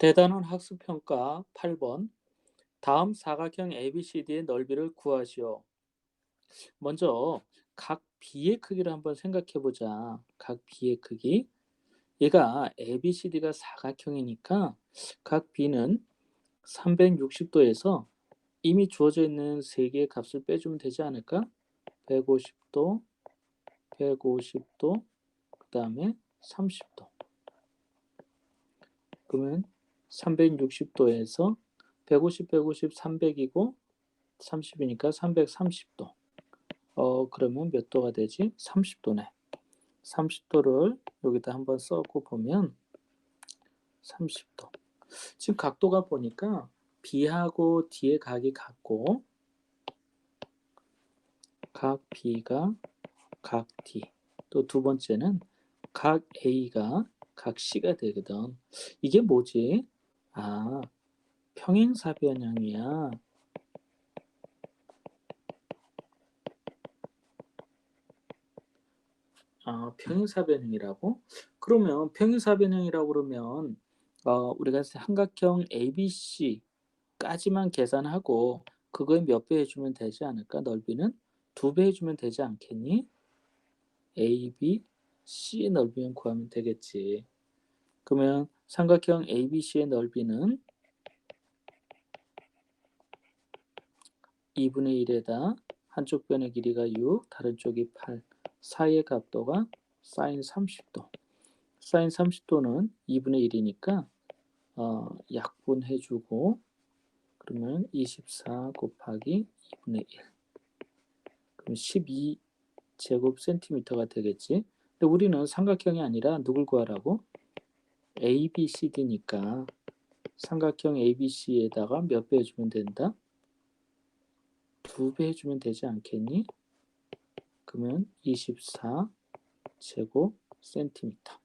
대단원 학습평가 8번 다음 사각형 ABCD의 넓이를 구하시오. 먼저 각 B의 크기를 한번 생각해 보자. 각 B의 크기. 얘가 ABCD가 사각형이니까 각 B는 360도에서 이미 주어져 있는 세 개의 값을 빼주면 되지 않을까? 150도, 150도, 그 다음에 30도. 그러면 360도에서 150, 150, 300이고 30이니까 330도. 어, 그러면 몇 도가 되지? 30도네. 30도를 여기다 한번 써고 보면 30도. 지금 각도가 보니까 B하고 D의 각이 같고 각 B가 각 D. 또 두 번째는 각 A가 각 C가 되거든. 이게 뭐지? 아, 평행사변형이야. 아, 평행사변형이라고? 그러면 평행사변형이라고 그러면 어, 우리가 삼각형 ABC까지만 계산하고 그거에 몇 배 해주면 되지 않을까? 넓이는 두 배 해주면 되지 않겠니? AB, C의 넓이만 구하면 되겠지. 그러면 삼각형 ABC의 넓이는 2분의 1에다 한쪽 변의 길이가 6, 다른 쪽이 8, 사이의 각도가 사인 30도. 사인 30도는 2분의 1이니까 어, 약분해주고 그러면 24 곱하기 2분의 1 그럼 12 제곱 센티미터가 되겠지. 근데 우리는 삼각형이 아니라 누굴 구하라고? ABCD니까 삼각형 ABC에다가 몇 배 해주면 된다? 두 배 해주면 되지 않겠니? 그러면 24 제곱 센티미터.